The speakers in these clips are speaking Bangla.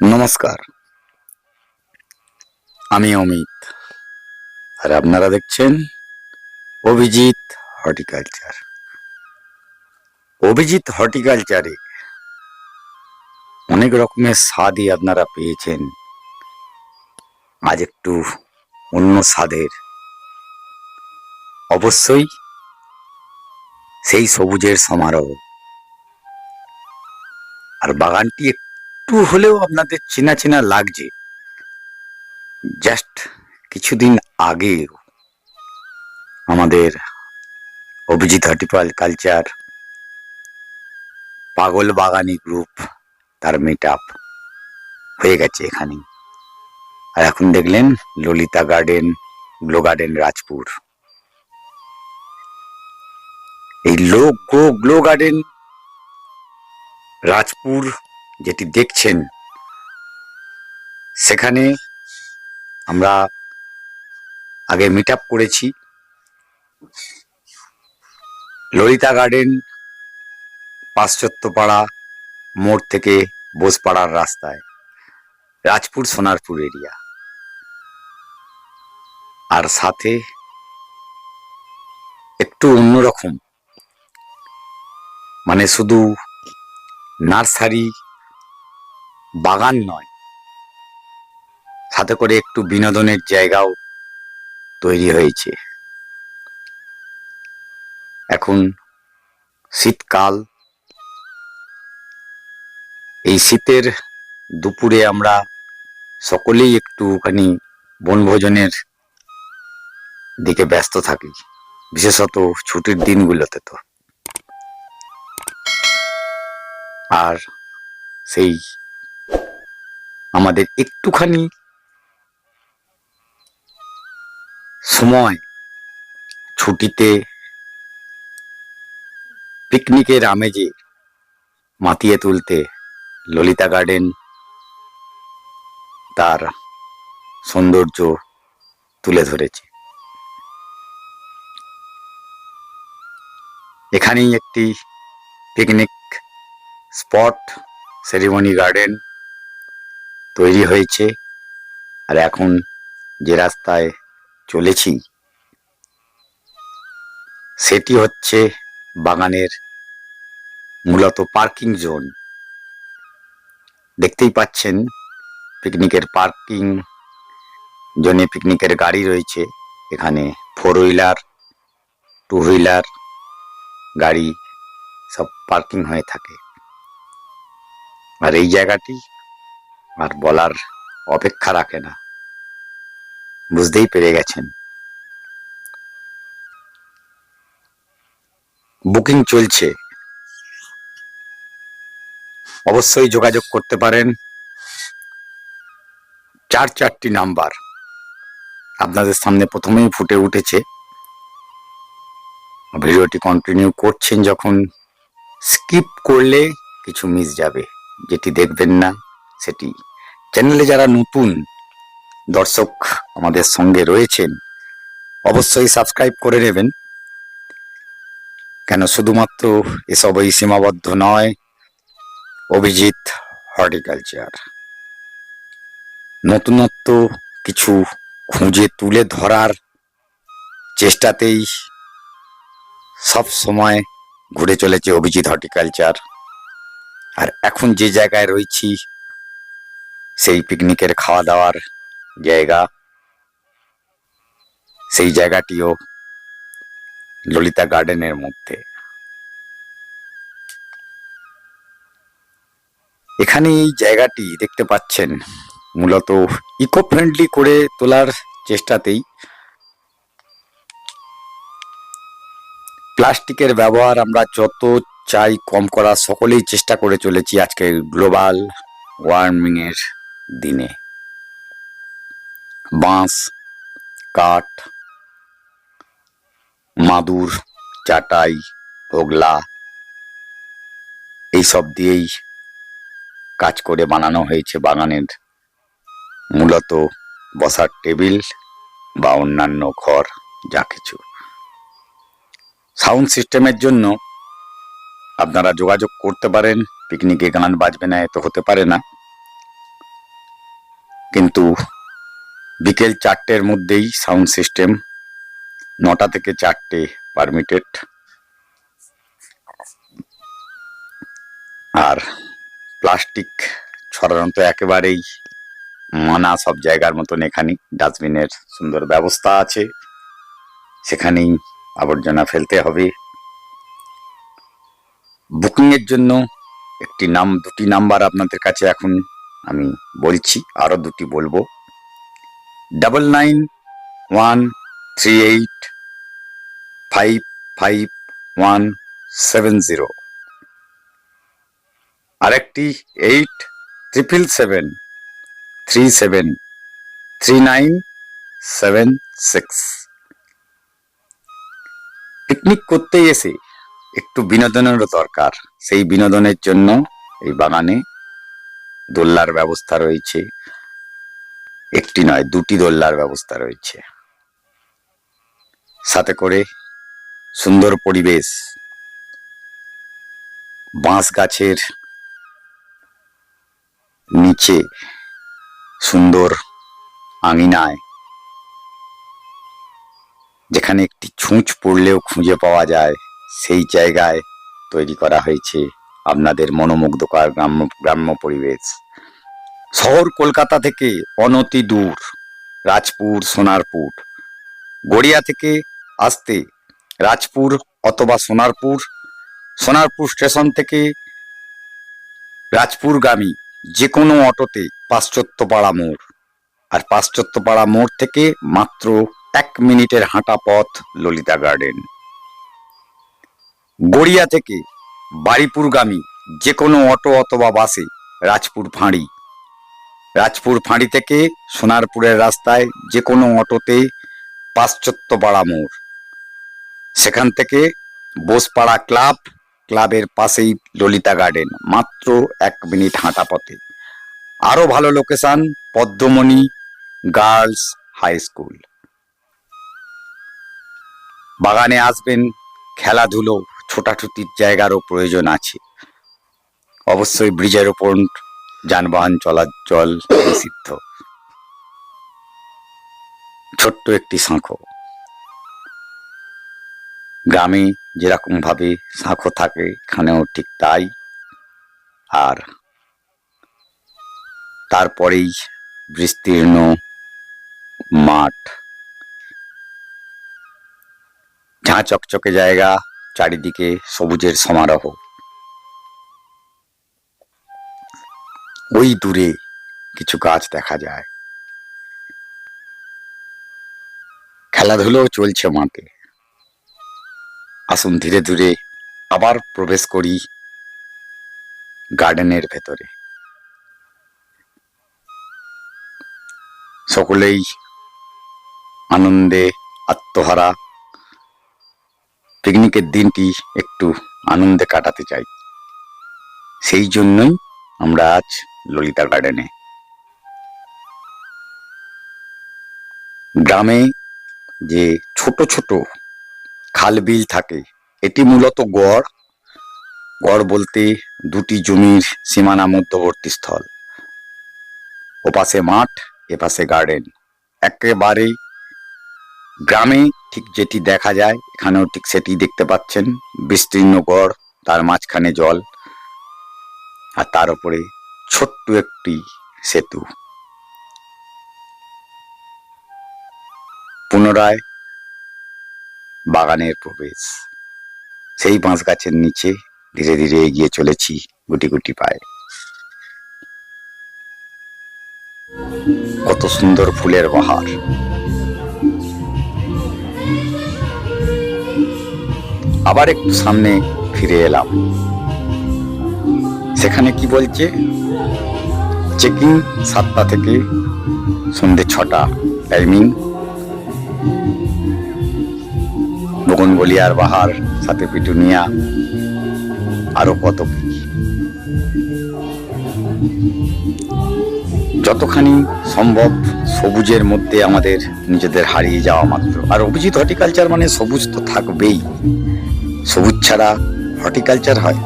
নমস্কার। আমি অমিত। আর আপনারা দেখছেন অভিজিৎ হর্টিকালচার। অভিজিৎ হর্টিকালচারে অনেক রকমের স্বাদই আপনারা পেয়েছেন। আজ একটু অন্য স্বাদের। অবশ্যই সেই সবুজের সমারোহ। আর বাগানটি একটু হলেও আপনাদের চেনা চেনা লাগছে। জাস্ট কিছুদিন আগে আমাদের অভিজিৎ হর্টিপাল কালচার পাগল বাগানি গ্রুপ তার মিট আপ হয়ে গেছে এখানে আর এখন দেখলেন Lalita garden glow garden Rajpur. এই লো গো গ্লো গার্ডেন রাজপুর যেটি দেখছেন, সেখানে আমরা আগে মিট আপ করেছি। ললিতা গার্ডেন পাশ্চাত্যপাড়া মোড় থেকে বোসপাড়ার রাস্তায় রাজপুর সোনারপুর এরিয়া আর সাথে একটু অন্যরকম। মানে শুধু নার্সারি বাগান নয়, সাথে করে একটু বিনোদনের জায়গাও তৈরি হয়েছে। এখন শীতকাল। এই শীতের দুপুরে আমরা সকলেই একটুখানি বনভোজনের দিকে ব্যস্ত থাকি বিশেষত ছুটির দিনগুলোতে তো। আর সেই আমাদের একটুখানি সময় ছুটিতে পিকনিকের আমেজে মাতিয়ে তুলতে ললিতা গার্ডেন তার সৌন্দর্য তুলে ধরেছে। এখানেই একটি পিকনিক স্পট সেরিমনি গার্ডেন তৈরি হয়েছে। আর এখন যে রাস্তায় চলেছি, সেটি হচ্ছে বাগানের মূলত পার্কিং জোন দেখতেই পাচ্ছেন পিকনিকের পার্কিং জোনে পিকনিকের গাড়ি রয়েছে। এখানে ফোর হুইলার টু হুইলার গাড়ি সব পার্কিং হয়ে থাকে। আর এই জায়গাটি আর বলার অপেক্ষা রাখে না। বুঝতেই পেরে গেছেন। বুকিং চলছে। অবশ্যই যোগাযোগ করতে পারেন। চার চারটি নাম্বার। আপনাদের সামনে প্রথমেই ফুটে উঠেছে। ভিডিওটি কন্টিনিউ করছেন যখন স্কিপ করলে কিছু মিস যাবে, যেটি দেখবেন না, সেটি। চ্যানেলে যারা নতুন, দর্শক আমাদের সঙ্গে রয়েছেন, অবশ্যই সাবস্ক্রাইব করে নেবেন। কেন শুধুমাত্র এসবই সীমাবদ্ধ নয়, অভিজিৎ হর্টিকালচার। নতুনত্ব কিছু খুঁজে তুলে ধরার চেষ্টাতেই সব সময় ঘুরে চলেছে অভিজিৎ হর্টিকালচার। আর এখন যে জায়গায় রয়েছি, সেই পিকনিকের খাওয়া দাওয়ার জায়গা, সেই জায়গাটিও ললিতা গার্ডেনের মধ্যে। এখানে এই জায়গাটি দেখতে পাচ্ছেন, মূলত ইকো ফ্রেন্ডলি করে তোলার চেষ্টাতেই প্লাস্টিকের ব্যবহার আমরা যত চাই কম করা সকলেই চেষ্টা করে চলেছি আজকে গ্লোবাল ওয়ার্মিং এর দিনে। বাঁশ, কাঠ, মাদুর, চাটাই ওগলা এইসব দিয়েই কাজ করে বানানো হয়েছে বাগানের মূলত বসার টেবিল বা অন্যান্য ঘর যা কিছু। সাউন্ড সিস্টেমের জন্য আপনারা যোগাযোগ করতে পারেন। পিকনিকে গান বাজবে না এত হতে পারে না। কিন্তু বিকেল চারটের মধ্যেই সাউন্ড সিস্টেম নটা থেকে চারটে পারমিটেড। আর প্লাস্টিক ছড়ানো তো একেবারেই মানা সব জায়গার মতন এখানে। ডাস্টবিনের সুন্দর ব্যবস্থা আছে। সেখানেই আবর্জনা ফেলতে হবে। বুকিং এর জন্য একটি নাম, দুটি নাম্বার আপনাদের কাছে এখন আমি বলছি আরও দুটি বলব। Double nine one three eight five five one seven zero আরেকটি eight triple seven three seven three nine seven six picnic করতে এসে একটু বিনোদনেরও দরকার। সেই বিনোদনের জন্য এই বাগানে দোল্লার ব্যবস্থা রয়েছে। একটি নয়, দুটি দোল্লার ব্যবস্থা রয়েছে। সাথে করে সুন্দর পরিবেশ, বাঁশ গাছের নিচে সুন্দর আঙিনায় যেখানে একটি ছুঁচ পড়লেও খুঁজে পাওয়া যায়, সেই জায়গায় তৈরি করা হয়েছে আপনাদের মনোমুগ্ধকর গ্রাম্য গ্রাম্য পরিবেশ। শহর কলকাতা থেকে অনতি দূর, রাজপুর, সোনারপুর। গড়িয়া থেকে আসতে রাজপুর অথবা সোনারপুর সোনারপুর স্টেশন থেকে রাজপুরগামী যে কোনো অটোতে পাশ্চাত্যপাড়া মোড়। আর পাশ্চাত্যপাড়া মোড় থেকে মাত্র এক মিনিটের হাঁটা পথ ললিতা গার্ডেন। গড়িয়া থেকে বাড়িপুরগামী যে কোনো অটো অথবা বাসে রাজপুর ফাঁড়ি। রাজপুর ফাঁড়ি থেকে সোনারপুরের রাস্তায় যে কোনো অটোতে পাশ্চাত্যপাড়া মোড়। সেখান থেকে বোসপাড়া ক্লাব, ক্লাবের পাশেই ললিতা গার্ডেন, মাত্র এক মিনিট হাঁটা পথে। আরও ভালো location Padmamoni girls high school. বাগানে আসবেন, খেলাধুলো, ছোটাছুটির জায়গারও প্রয়োজন আছে। অবশ্যই ব্রিজের ওপর যানবাহন চলাচল নিষিদ্ধ। ছোট্ট একটি শাঁখো গ্রামে যেরকম ভাবে শাঁখো থাকে, এখানেও ঠিক তাই। আর তারপরেই বিস্তীর্ণ মাঠ। ঝাঁ চকচকে জায়গা, চারিদিকে সবুজের সমারোহ। ওই দূরে কিছু গাছ দেখা যায়। খেলাধুলো চলছে মাঠে। আসুন ধীরে ধীরে আবার প্রবেশ করি গার্ডেনের ভেতরে। সকলেই আনন্দে আত্মহারা পিকনিকের দিনটি একটু আনন্দে কাটাতে চাই। সেই জন্যই আমরা আজ ললিতা গার্ডেনে গ্রামে যে ছোট ছোট খাল বিল থাকে, এটি মূলত গড়। গড় বলতে দুটি জমির সীমানা মধ্যবর্তী স্থল। ওপাশে মাঠ, এপাশে গার্ডেন একেবারে গ্রামে ঠিক যেটি দেখা যায়, এখানেও ঠিক সেটি দেখতে পাচ্ছেন। বিস্তীর্ণ গড়, তার মাঝখানে জল, আর তার উপরে ছোট্ট একটি সেতু। পুনরায় বাগানের প্রবেশ। সেই বাঁশ গাছের নিচে ধীরে ধীরে এগিয়ে চলেছি গুটি গুটি পায়ে। কত সুন্দর ফুলের বাহার আবার একটু সামনে ফিরে এলাম। সেখানে কি বলছে? চেকিং সাতটা থেকে সন্ধে ছটা টাইমিং বগনবলিয়ার বাহার, সাথে পিটুনিয়া, আরও কত কি। যতখানি সম্ভব সবুজের মধ্যে আমাদের নিজেদের হারিয়ে যাওয়া মাত্র। আর অভিজিৎ হর্টিকালচার মানে সবুজ তো থাকবেই। সবুজ ছাড়া হর্টিকালচার হয়।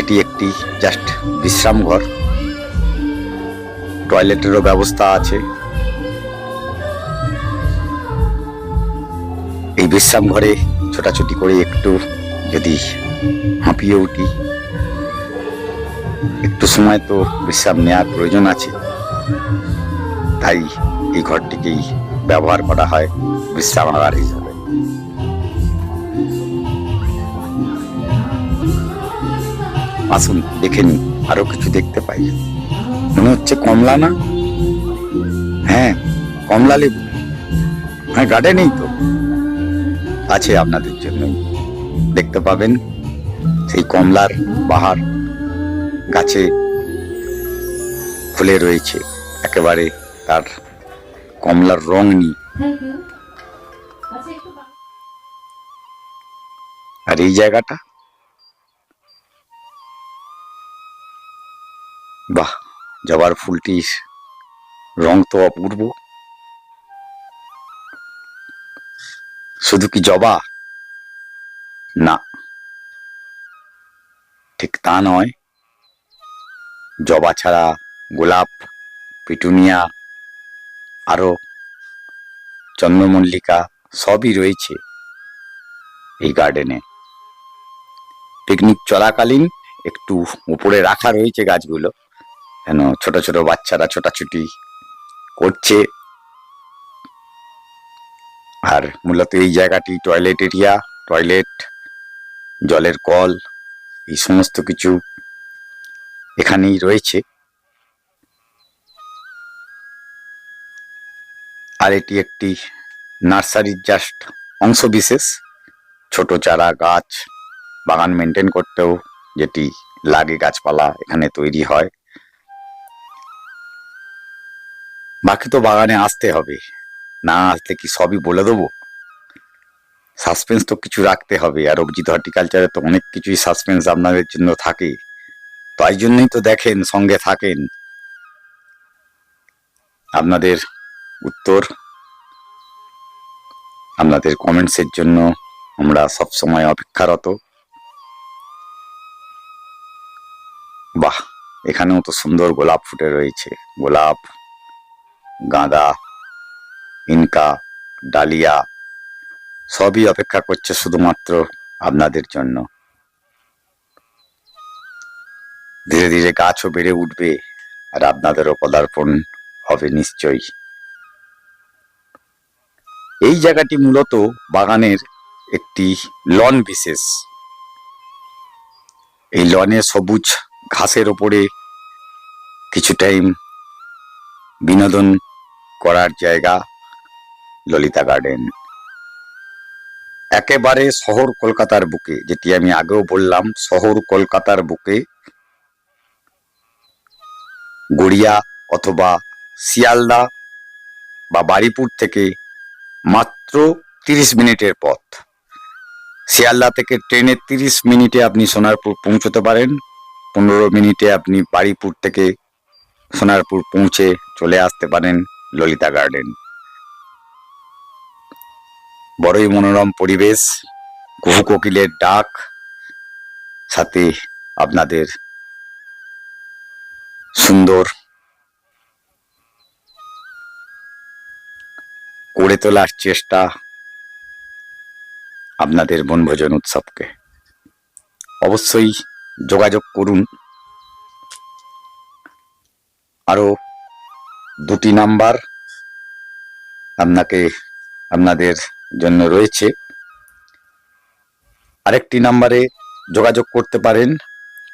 এটি একটি জাস্ট বিশ্রাম ঘর। টয়লেটেরও ব্যবস্থা আছে। এই বিশ্রাম ঘরে ছোটাছুটি করে একটু যদি হাঁপিয়ে উঠি, একটু সময় তো বিশ্রাম নেওয়ার প্রয়োজন আছে। তাই এই ঘরটিকেই ব্যবহার করা হয় বিশ্রামাগার হিসাবে। আসুন, দেখে নি আরও কিছু দেখতে পাই। মনে হচ্ছে কমলা না? হ্যাঁ কমলা লেবু। হ্যাঁ গার্ডেনেই তো। আছে আপনাদের জন্যই দেখতে পাবেন সেই কমলার বাহার গাছে ফুলে রয়েছে। একেবারে তার কমলার রং পা- আর এই জায়গাটা? বাহ, জবার ফুলটির রং তো অপূর্ব। শুধু কি জবা? না। ঠিক তা নয়। জবা ছাড়া গোলাপ, পিটুনিয়া, আরও চন্দ্রমল্লিকা সবই রয়েছে এই গার্ডেনে। পিকনিক চলাকালীন একটু উপরে রাখা রয়েছে গাছগুলো। কেন? ছোট ছোট বাচ্চারা ছোটাছুটি করছে। আর মূলত এই জায়গাটি টয়লেট এরিয়া টয়লেট জলের কল, এই সমস্ত কিছু এখানেই রয়েছে। আর এটি একটি নার্সারির জাস্ট অংশ বিশেষ ছোট চারা গাছ, বাগান মেনটেন করতেও যেটি লাগে গাছপালা এখানে তৈরি হয়। বাকি তো বাগানে আসতে হবে। না আসতে কি সবই বলে দেবো? সাসপেন্স তো কিছু রাখতে হবে, আর অভিজিৎ হর্টিকালচারে তো অনেক কিছুই সাসপেন্স আপনাদের জন্য থাকে। তাই জন্যই তো দেখেন, সঙ্গে থাকেন। আপনাদের উত্তর, আপনাদের কমেন্টসের জন্য আমরা সব সময় অপেক্ষারত। বাহ, এখানেও তো সুন্দর গোলাপ ফুটে রয়েছে। গোলাপ গাঁদা, ইনকা, ডালিয়া, সবই অপেক্ষা করছে শুধুমাত্র আপনাদের জন্য। ধীরে ধীরে গাছও বেড়ে উঠবে আর আপনাদেরও পদার্পণ হবে নিশ্চয়ই। এই জায়গাটি মূলত বাগানের একটি লন বিশেষ। এই লনে সবুজ ঘাসের ওপরে কিছু টাইম বিনোদন করার জায়গা ললিতা গার্ডেন একেবারে শহর কলকাতার বুকে, যেটি আমি আগেও বললাম, শহর কলকাতার বুকে গড়িয়া অথবা শিয়ালদা বা বারিপুর থেকে মাত্র তিরিশ মিনিটের পথ। শিয়ালদা থেকে ট্রেনে তিরিশ মিনিটে আপনি সোনারপুর পৌঁছতে পারেন, পনেরো মিনিটে আপনি বারিপুর থেকে সোনারপুর পৌঁছে চলে আসতে পারেন। ললিতা গার্ডেন। বড়ই মনোরম পরিবেশ কুহু কোকিলের ডাক, সাথে আপনাদের সুন্দর করে তোলার চেষ্টা আপনাদের বনভোজন উৎসবকে। অবশ্যই যোগাযোগ করুন। আরও দুটি নাম্বার আপনাকে, আপনাদের জন্য রয়েছে। আরেকটি নাম্বারে যোগাযোগ করতে পারেন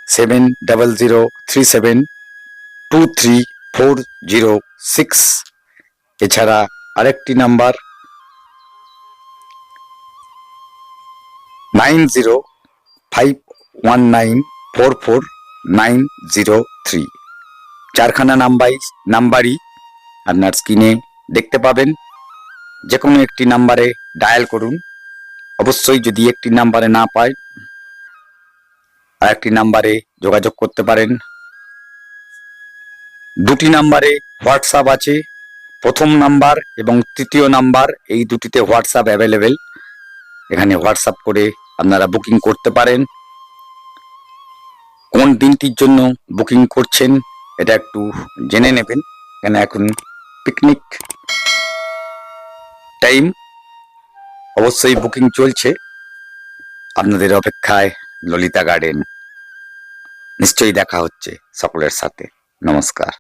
seven double zero three seven two three four zero six. এছাড়া আরেকটি number nine zero five one nine four four nine zero three. চারখানা নাম্বাই নাম্বারই আপনার স্ক্রিনে দেখতে পাবেন যে কোনো একটি নাম্বারে ডায়াল করুন। অবশ্যই যদি একটি নাম্বারে না পায় আর একটি নাম্বারে যোগাযোগ করতে পারেন। দুটি নাম্বারে হোয়াটসঅ্যাপ আছে। প্রথম নাম্বার এবং তৃতীয় নাম্বার এই দুটিতে হোয়াটসঅ্যাপ অ্যাভেলেবেল। এখানে হোয়াটসঅ্যাপ করে আপনারা বুকিং করতে পারেন। কোন দিনটির জন্য বুকিং করছেন, এটা একটু জেনে নেবেন। কেন এখন পিকনিক টাইম অবশ্যই বুকিং চলছে। আপনাদের অপেক্ষায় ললিতা গার্ডেন নিশ্চয়ই দেখা হচ্ছে সকলের সাথে। নমস্কার।